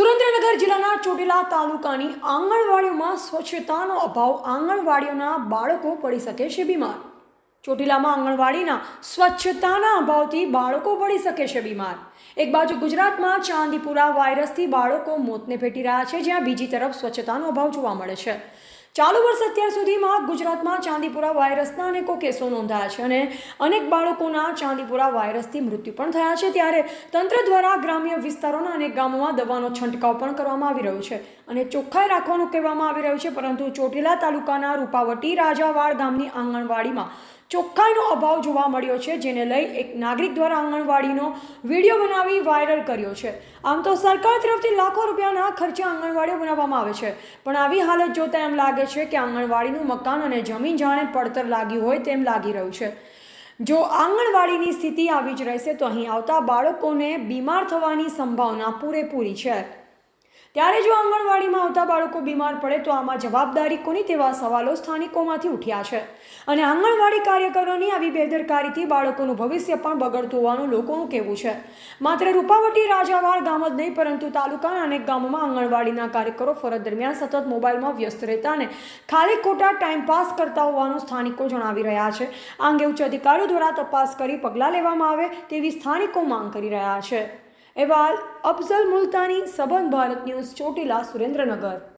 સુરેન્દ્રનગર જિલ્લાના ચોટીલા તાલુકાની આંગણવાડીઓમાં સ્વચ્છતાનો અભાવ આંગણવાડીઓના બાળકો પડી શકે છે બીમાર. ચોટીલામાં આંગણવાડીના સ્વચ્છતાના અભાવથી બાળકો પડી શકે છે બીમાર. એક બાજુ ગુજરાતમાં ચાંદીપુરા વાયરસથી બાળકો મોતને ભેટી રહ્યા છે, જ્યાં બીજી તરફ સ્વચ્છતાનો અભાવ જોવા મળે છે. ચાલુ વર્ષ અત્યાર સુધીમાં ગુજરાતમાં ચાંદીપુરા વાયરસના અનેકો કેસો નોંધાયા છે અને અનેક બાળકોના ચાંદીપુરા વાયરસથી મૃત્યુ પણ થયા છે. ત્યારે તંત્ર દ્વારા ગ્રામ્ય વિસ્તારોના અનેક ગામોમાં દવાનો છંટકાવ પણ કરવામાં આવી રહ્યો છે અને ચોખ્ખાઈ રાખવાનું કહેવામાં આવી રહ્યું છે. પરંતુ ચોટીલા તાલુકાના રૂપાવટી રાજાવાડ ગામની આંગણવાડીમાં ચોખ્ખાઈનો અભાવ જોવા મળ્યો છે, જેને લઈ એક નાગરિક દ્વારા આંગણવાડીનો વીડિયો બનાવી વાયરલ કર્યો છે. આમ તો સરકાર તરફથી લાખો રૂપિયાના ખર્ચે આંગણવાડીઓ બનાવવામાં આવે છે. પણ આવી હાલત જોતાં એમ લાગે છે કે આંગણવાડીનું મકાન અને જમીન જાણે પડતર લાગ્યું હોય તેમ લાગી રહ્યું છે. જો આંગણવાડીની સ્થિતિ આવી જ રહેશે, તો અહીં આવતા બાળકોને બીમાર થવાની સંભાવના પૂરેપૂરી છે. ત્યારે જો આંગણવાડીમાં આવતા બાળકો બીમાર પડે તો આમાં જવાબદારી કોની તેવા સવાલો સ્થાનિકોમાંથી ઉઠ્યા છે. અને આંગણવાડી કાર્યકરોની આવી બેદરકારીથી બાળકોનું ભવિષ્ય પણ બગડતું હોવાનું લોકોનું કહેવું છે. માત્ર રૂપાવટી, રાજાવાડ ગામ જ નહીં, પરંતુ તાલુકાના અનેક ગામોમાં આંગણવાડીના કાર્યકરો ફરજ દરમિયાન સતત મોબાઈલમાં વ્યસ્ત રહેતા અને ખાલી ખોટા ટાઈમપાસ કરતા હોવાનું સ્થાનિકો જણાવી રહ્યા છે. આ અંગે ઉચ્ચ અધિકારીઓ દ્વારા તપાસ કરી પગલાં લેવામાં આવે તેવી સ્થાનિકો માંગ કરી રહ્યા છે. અહેવાલ અફઝલ મુલતાની સંબંધ ભારત ન્યૂઝ ચોટીલા સુરેન્દ્રનગર.